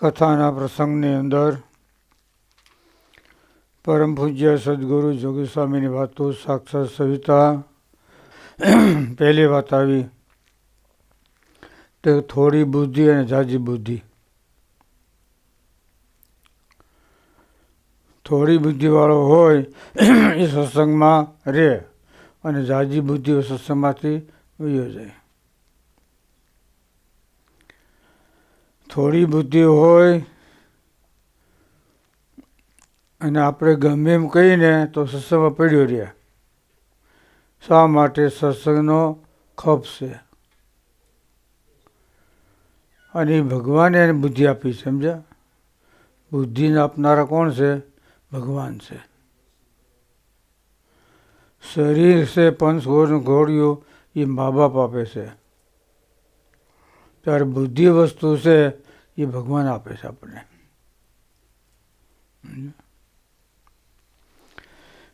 કથાના પ્રસંગની અંદર પરમ પૂજ્ય સદગુરુ જોગી સ્વામીની વાતો, સાક્ષાત સવિતા, પહેલી વાત આવી તે થોડી બુદ્ધિ અને જાજી બુદ્ધિ. થોડી બુદ્ધિવાળો હોય એ સત્સંગમાં રહે અને જાજી બુદ્ધિ સત્સંગમાંથી વયો જાય થોડી બુદ્ધિ હોય અને આપણે ગમે એમ કહીને તો સત્સંગમાં પડ્યો રહ્યા. શા માટે સત્સંગનો ખપ છે? અને ભગવાને એને બુદ્ધિ આપી, સમજ્યા? બુદ્ધિને આપનારા કોણ છે? ભગવાન છે. શરીર છે પંચગોળ ઘોડિયું, એ મા બાપ આપે છે. ત્યારે બુદ્ધિ વસ્તુ છે એ ભગવાન આપે છે આપણને.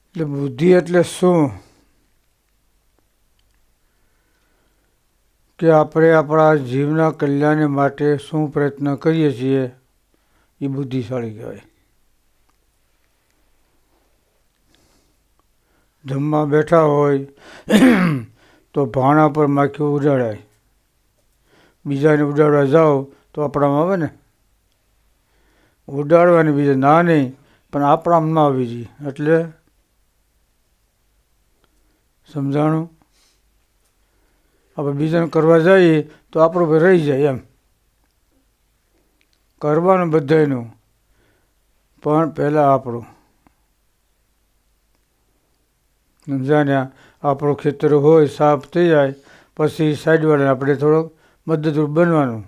એટલે બુદ્ધિ એટલે શું? કે આપણે આપણા જીવના કલ્યાણ માટે શું પ્રયત્ન કરીએ છીએ, એ બુદ્ધિશાળી કહેવાય. જમવા બેઠા હોય, તો ભાણા પર માખી ઉડાડાય. બીજાને ઉડાડવા જાઓ તો આપણામાં આવે ને? ઉડાડવાની બીજા ના નહીં, પણ આપણામાં ના આવી જઈએ. એટલે સમજાણું? આપણે બીજાને કરવા જઈએ તો આપણું ભાઈ રહી જાય એમ. કરવાનું બધાનું પણ પહેલાં આપણું. સમજાણ્યા? આપણું ખેતર હોય, સાફ થઈ જાય, પછી સાઈડવાળાને આપણે થોડોક મદદરૂપ બનવાનું.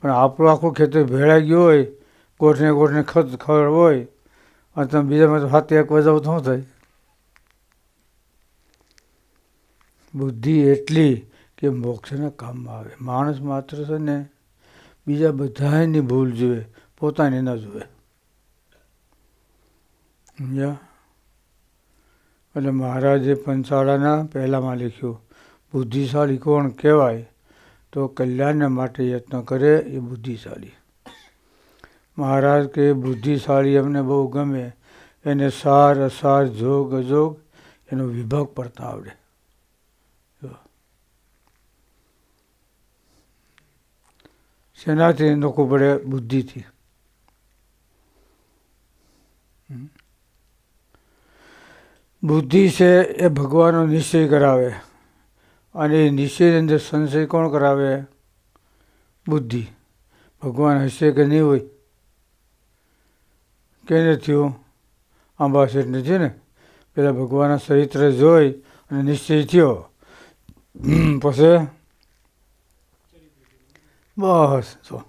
પણ આપણું આખું ખેતર ભેળાઈ ગયું હોય, ગોઠને ગોઠને ખત ખબર હોય, અને તમે બીજામાં હાથે એક વજાવ તો શું થાય. બુદ્ધિ એટલી કે મોક્ષના કામમાં આવે. માણસ માત્ર છે ને બીજા બધાની ભૂલ જુએ, પોતાની ન જુએ. સમજ્યા? એટલે મહારાજે પંચાળાના પહેલાંમાં લખ્યું, બુદ્ધિશાળી કોણ કહેવાય? તો કલ્યાણ માટે યત્ન કરે એ બુદ્ધિશાળી. મહારાજ કે, બુદ્ધિશાળી અમને બહુ ગમે. એને સાર, અસાર, જોગ, અજોગ, એનો વિભાગ પડતા આવડે. શેનાથી નોખવું પડે? બુદ્ધિથી. બુદ્ધિ છે એ ભગવાનનો નિશ્ચય કરાવે. અને નિશ્ચયની અંદર સંશય કોણ કરાવે? બુદ્ધિ. ભગવાન હશે કે નહીં હોય? કે નથી આંબા શેઠ નથી ને, પેલા ભગવાનના ચરિત્ર જોઈ અને નિશ્ચય થયો. પછી? બસ, જો.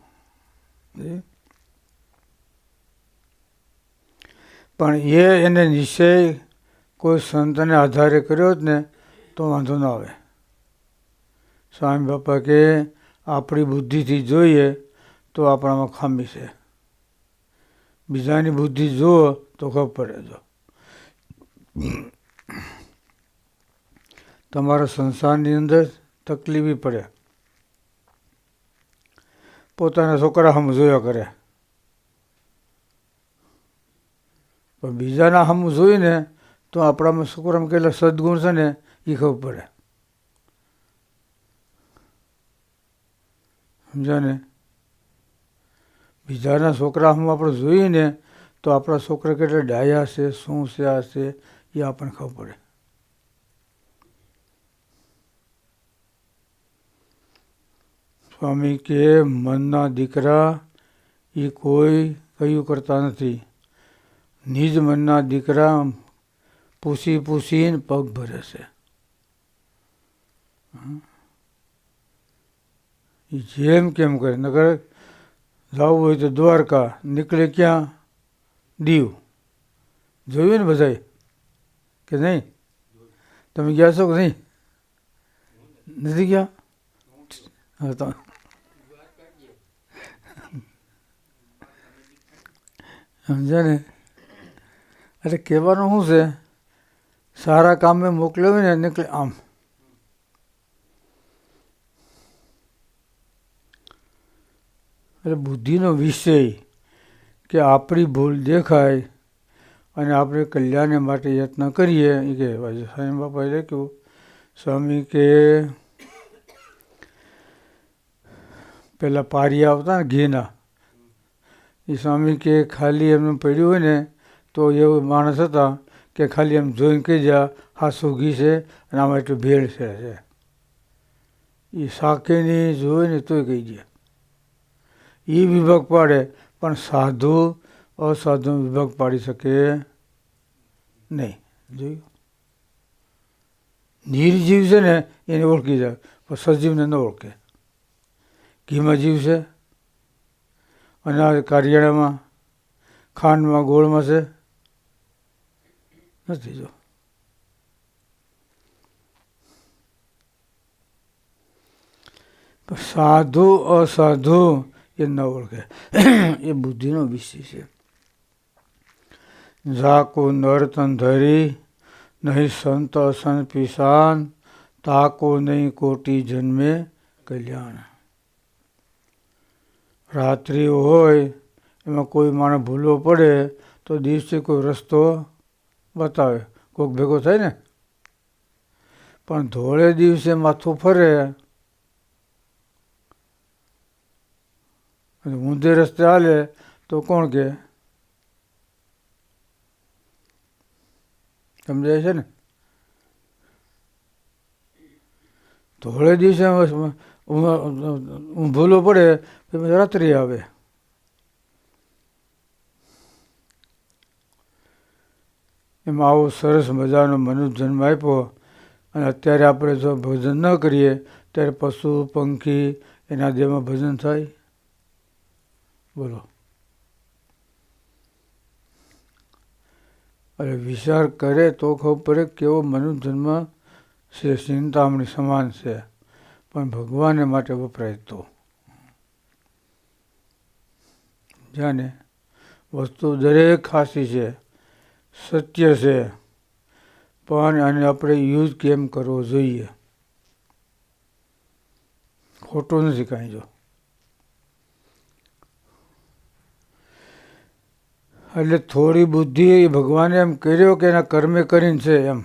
પણ એ એને નિશ્ચય કોઈ સંતને આધારે કર્યો જ ને, તો વાંધો ન આવે. સ્વામી બાપા કે આપણી બુદ્ધિથી જોઈએ તો આપણામાં ખામી છે. બીજાની બુદ્ધિ જુઓ તો ખબર પડે જો. તમારા સંસારની અંદર તકલીફી પડે. પોતાના છોકરા હમ જોયા કરે. પણ બીજાના હમ જોઈને તો આપણામાં છોકરામાં કેટલા સદગુણ છે ને એ ખબર પડે. સમજાને? બીજાના છોકરા હમ આપણે જોઈએ ને તો આપણા છોકરા કેટલા ડાયા છે, શું છે, આ છે, એ આપણને ખબર પડે. સ્વામી કે, મનના દીકરા, એ કોઈ કયું કરતા નથી. નિજ મનના દીકરા પૂછી પૂછીને પગ ભરે છે. જેમ કેમ કરે? નગર જવું હોય તો દ્વારકા, નીકળે ક્યાં? દીવ. જોયું ને બધાએ? કે નહીં? તમે ગયા છો કે નહીં? નથી ગયા? હા, તો સમજ્યા ને? એટલે કહેવાનું શું છે? સારા કામે મોકલ્યો ને, નીકળે આમ. એટલે બુદ્ધિનો વિષય કે આપણી ભૂલ દેખાય અને આપણે કલ્યાણ માટે યત્ન કરીએ, એ કહેવાય છે. સ્વામી બાપાએ લખ્યું, સ્વામી કે પેલા પારી આવતા ને ઘીના, એ સ્વામી કે ખાલી એમને પડ્યું હોય ને, તો એવો માણસ હતા કે ખાલી એમ જોઈને કહી જા હાસું ઘી છે અને આમાં એટલું ભેળ છે. એ સાકેની જોઈને તોય કહી દે એ વિભાગ પાડે. પણ સાધુ અસાધુ વિભાગ પાડી શકે નહીં. જોયું? નિર્જીવ છે ને, એને ઓળખી જાય. પણ સજીવને ન ઓળખે. ઘીમાં જીવ છે. અનાજ કારિયાળામાં ખાંડમાં, ગોળમાં છે. નથી જો. સાધુ અસાધુ એ ન ઓળખે એ બુદ્ધિનો વિષય છે ઝાકો નર્તન ધરી નહીં સંત અસન પિસાન તાકો નહીં કોટી જન્મે કલ્યાણ રાત્રિ હોય એમાં કોઈ માણસ ભૂલવો પડે તો દિવસે કોઈ રસ્તો બતાવે કોઈક ભેગો થાય ને પણ ધોળે દિવસે માથું ફરે ઊંધે રસ્તે હાલે તો કોણ કે? સમજાય છે ને? ધોળે દિવસે ભૂલો પડે રાત્રિ આવે. એમાં આવો સરસ મજાનો મનુષ્ય જન્મ આપ્યો અને અત્યારે આપણે જો ભજન ન કરીએ, ત્યારે પશુ, પંખી એના દેહમાં ભજન થાય? બોલો. અરે વિચાર કરે તો ખબર પડે કેવો મનુજન્મ જન્મ છે ચિંતામણી સમાન છે, પણ ભગવાને માટે વપરાય તો? જાણે વસ્તુ દરેક ખાસી છે, સત્ય છે, પણ આને આપણે યુઝ કેમ કરવો જોઈએ? ખોટું નથી કાંઈ જો. એટલે થોડી બુદ્ધિ એ ભગવાને એમ કર્યો કે એના કર્મે કરીને છે એમ.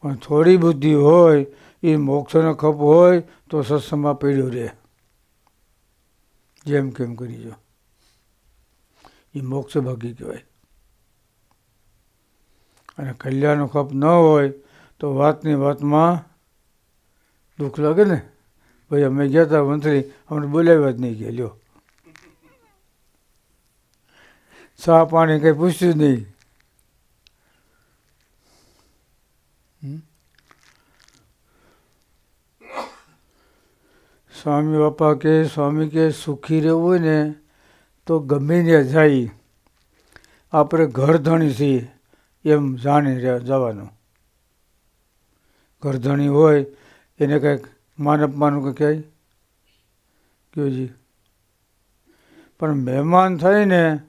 પણ થોડી બુદ્ધિ હોય, એ મોક્ષનો ખપ હોય, તો સત્સંગમાં પીડ્યો રહે. જેમ કેમ કરી જો. એ મોક્ષ ભાગી કહેવાય અને કલ્યાણનો ખપ ન હોય, તો વાતની વાતમાં દુઃખ લાગે ને? ભાઈ, અમે ગયા હતા મંત્રી અમને બોલાવ્યા જ નહીં ગયા લ્યો. ચા પાણી કંઈ પૂછ્યું નહીં. સ્વામી બાપા કે, સ્વામી કે, સુખી રહેવું હોય ને તો ગમે ત્યાં જાય. આપણે ઘર ધણી છીએ એમ જાણી જવાનું. ઘરધણી હોય એને કંઈક માન અપમાન ક્યાંય? કયો જી? પણ મહેમાન થાય ને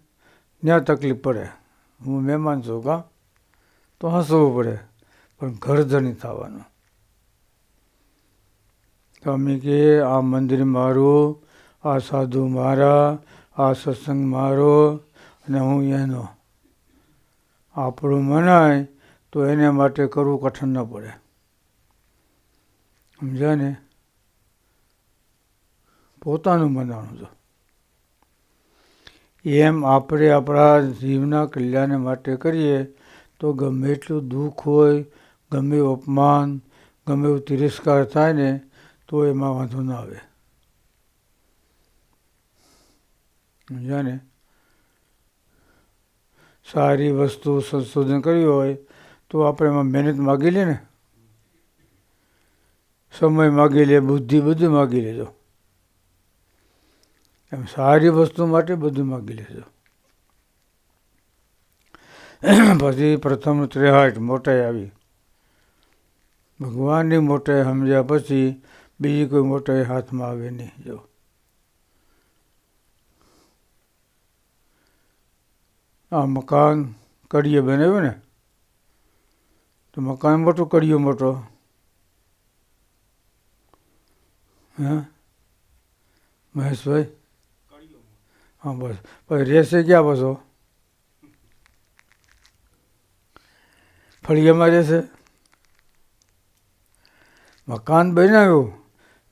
ત્યાં તકલીફ પડે. હું મહેમાન છું કા? તો હસવું પડે. પણ ઘરધણી થવાનું. અમે કે, આ મંદિર મારું, આ સાધુ મારા, આ સત્સંગ મારો અને હું એનો. આપણું મનાય તો એને માટે કરવું કઠણ ન પડે. સમજ્યા ને? પોતાનું મનાણું તો એમ આપણે આપણા જીવના કલ્યાણ માટે કરીએ, તો ગમે એટલું દુઃખ હોય, ગમે અપમાન, ગમે એવું તિરસ્કાર થાય ને, તો એમાં વાંધો ના આવે. સમજ્યા ને? સારી વસ્તુ સંશોધન કર્યું હોય, તો આપણે એમાં મહેનત માગી લે ને. સમય માગી લે, બુદ્ધિ બધું માગી લેજો. એમ સારી વસ્તુ માટે બધું માગી લેજો. પછી પ્રથમ ત્રેહાટ મોટાઈ આવી. ભગવાનની મોટાઈ સમજ્યા પછી બીજી કોઈ મોટાઈ હાથમાં આવે નહીં, જો. આ મકાન કડીએ બનાવ્યું ને, તો મકાન મોટો કડીયો મોટો. હા? મહેશભાઈ? હા, બસ. પછી રહેશે ક્યાં બસો ફળિયામાં રહેશે મકાન બનાવ્યું,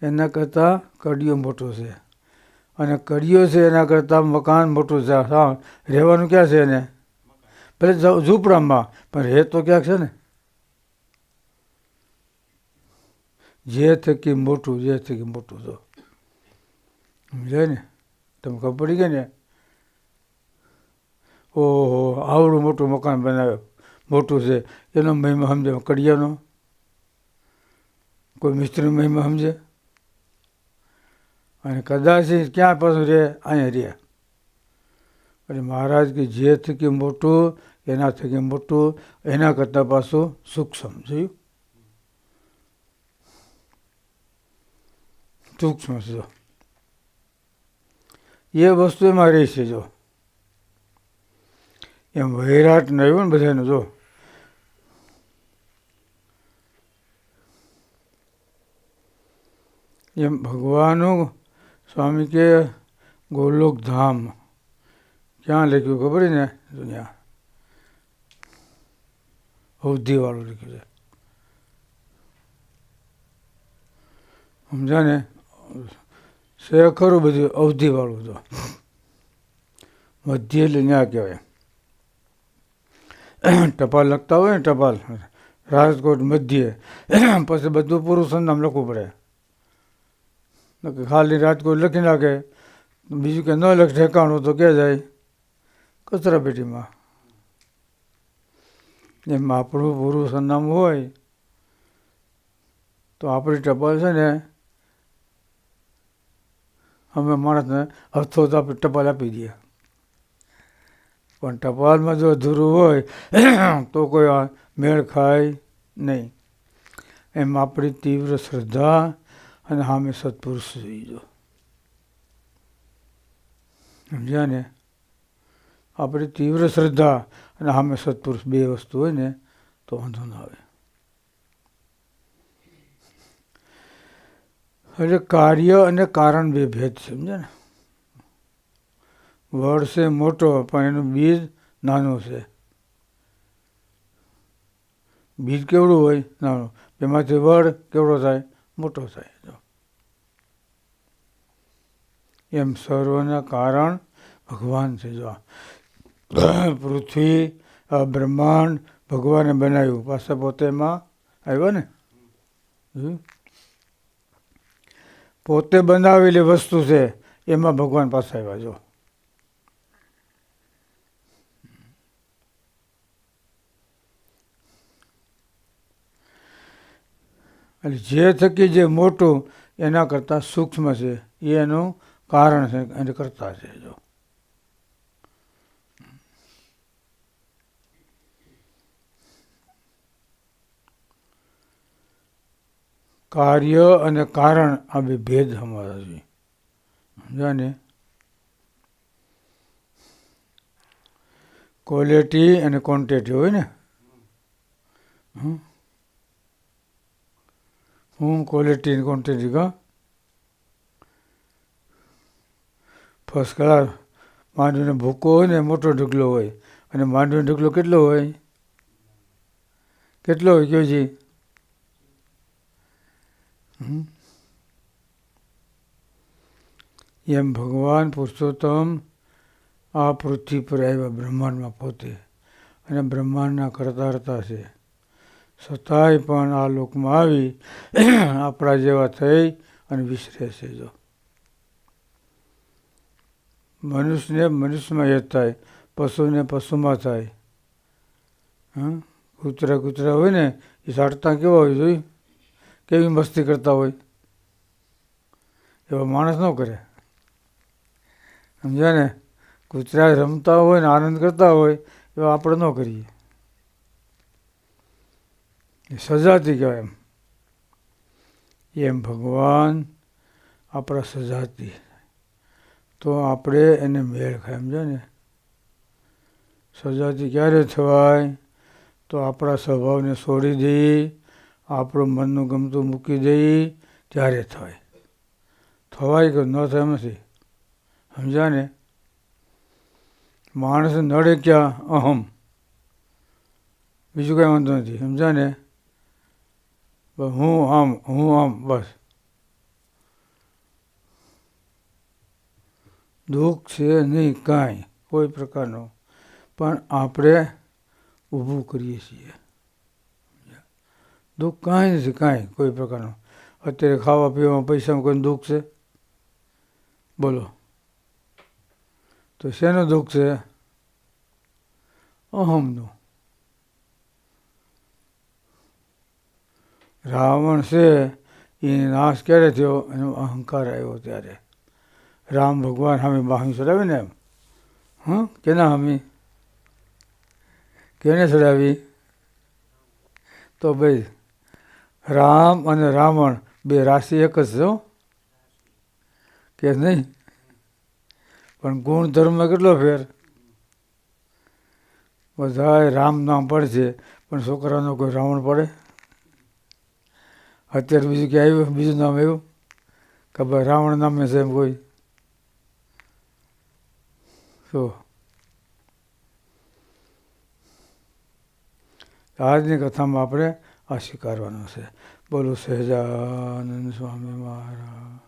એના કરતાં કડિયો મોટો છે. અને કડિયો છે, એના કરતાં મકાન મોટું છે. હા, રહેવાનું ક્યાં છે એને? ભલે ઝૂંપડામાં. પણ રહે તો ક્યાંક છે ને? જે થકી મોટું, જે થકી મોટું તો. સમજાય ને? તમે ખબર પડી ગઈ ને? ઓહો, આવડું મોટું મકાન બનાવ્યું. મોટું છે. એનો મહિમા સમજે કડિયાનો? કોઈ મિસ્ત્રી મહિમા સમજે? અને કદાચ ક્યાં પાછું રહે, અહીંયા રહે. અને મહારાજ કે જે થકી મોટું, એના થકી મોટું, એના કરતાં પાછું સૂક્ષ્મ, જોયું? સૂક્ષ્મ છે. એ વસ્તુ એમાં છે, જો. એમ વૈરાટ આવ્યું ને બધાને, જો. એમ ભગવાનનું સ્વામી કે ગોલોક ધામ. ક્યાં લખ્યું ખબર ને? દુનિયા અવધિવાળું લખ્યું છે. સમજા ને છે ખરું બધું અવધિવાળું તો. મધ્ય એટલે ન્યા કહેવાય. ટપાલ લખતા હોય ને ટપાલ, રાજકોટ મધ્ય. પછી બધું પૂરું સંનામ લખવું પડે. ખાલી રાજકોટ લખી નાખે, બીજું કે ન લખ, ઠેકાણું તો ક્યાં જાય? કચરા પેટીમાં. એમ આપણું પૂરું સરનામું હોય, તો આપણી ટપાલ છે ને અમે માણસને હથો તો ટપાલ આપી દઈએ. પણ ટપાલમાં જો અધૂરું હોય, તો કોઈ મેળ ખાય નહીં. એમ આપણી તીવ્ર શ્રદ્ધા અને સામે સત્પુરુષ જોઈએ સમજ્યા ને? આપણી તીવ્ર શ્રદ્ધા અને સામે સત્પુરુષ બે વસ્તુ હોય ને, તો વાંધો ના આવે. એટલે કાર્ય અને કારણ બે ભેદ સમજે ને? વડ છે મોટો, પણ એનું બીજ નાનું છે. બીજ કેવડું હોય? નાનું. એમાંથી વડ કેવડો થાય? મોટો થાય એમ સર્વના કારણ ભગવાન છે, જો. પૃથ્વી બ્રહ્માંડ ભગવાને બનાવ્યું. પાછા પોતેમાં આવ્યો ને? જોયું? પોતે બનાવેલી વસ્તુ છે, એમાં ભગવાન પાસે આવ્યા, જો. એટલે જે થકી જે મોટું, એના કરતાં સૂક્ષ્મ છે એ એનું કારણ છે, એને કરતા છે, જો. કાર્ય અને કારણ આ બે ભેદ અમારા છે. સમજાને? ક્વોલિટી અને ક્વોન્ટિટી હોય ને? હું ક્વોલિટી અને ક્વોન્ટિટી કા? ફર્સ્ટ ક્લાસ માંડવીનો ભૂકો હોય ને, મોટો ઢગલો હોય. અને માંડવીનો ઢગલો કેટલો હોય? કેટલો હોય કયો જી? એમ ભગવાન પુરુષોત્તમ આ પૃથ્વી પર આવ્યા બ્રહ્માંડમાં પોતે અને બ્રહ્માંડના કરતા કરતા છે. છતાંય પણ આ લોકમાં આવી આપણા જેવા થઈ અને વિસરે છે જો. મનુષ્યને મનુષ્યમાં યદ થાય, પશુને પશુમાં થાય. હા કૂતરા કૂતરા હોય ને, એ સાટતા કેવા હોય જોઈ કેવી મસ્તી કરતા હોય? એવા માણસ ન કરે. સમજ્યા ને? કૂતરા રમતા હોય ને આનંદ કરતા હોય, એવા આપણે ન કરીએ. એ સજાતી કહેવાય એમ. એમ ભગવાન આપણા સજાતી. તો આપણે એને મેળ ખાય સમજે ને? સજાતી ક્યારે થવાય? તો આપણા સ્વભાવને છોડી દઈ આપણું મનનું ગમતું મૂકી દઈએ ત્યારે થાય. થવાય કે ન થાય નથી સમજાને માણસ નડે ક્યાં? અહમ. બીજું કંઈ વાંધો નથી સમજાને હું આમ હું આમ, બસ. દુઃખ છે નહીં કાંઈ, કોઈ પ્રકારનું. પણ આપણે ઊભું કરીએ છીએ. દુઃખ કાંઈ નથી, કાંઈ, કોઈ પ્રકારનું. અત્યારે ખાવા પીવામાં પૈસામાં કોઈ દુઃખ છે? બોલો. તો શેનું દુઃખ છે? અહમનું. રાવણ છે એ નાશ ક્યારે થયો? એનો અહંકાર આવ્યો ત્યારે. રામ ભગવાન સામે બાહી ચડાવીને એમ. હં? કેના સામે? કેને ચડાવી? તો ભાઈ રામ અને રાવણ બે રાશિ એક જ છો કે નહીં? પણ ગુણ ધર્મમાં કેટલો ફેર? બધાએ રામ નામ પડશે પણ છોકરાનો કોઈ રાવણ પડે? અત્યારે બીજું ક્યાં આવ્યું? બીજું નામ આવ્યું? કે ભાઈ રાવણ નામે છે એમ કોઈ? શું આજની કથામાં આપણે આ સ્વીકારવાનો છે. બોલો સહેજાનંદ સ્વામી મહારાજ.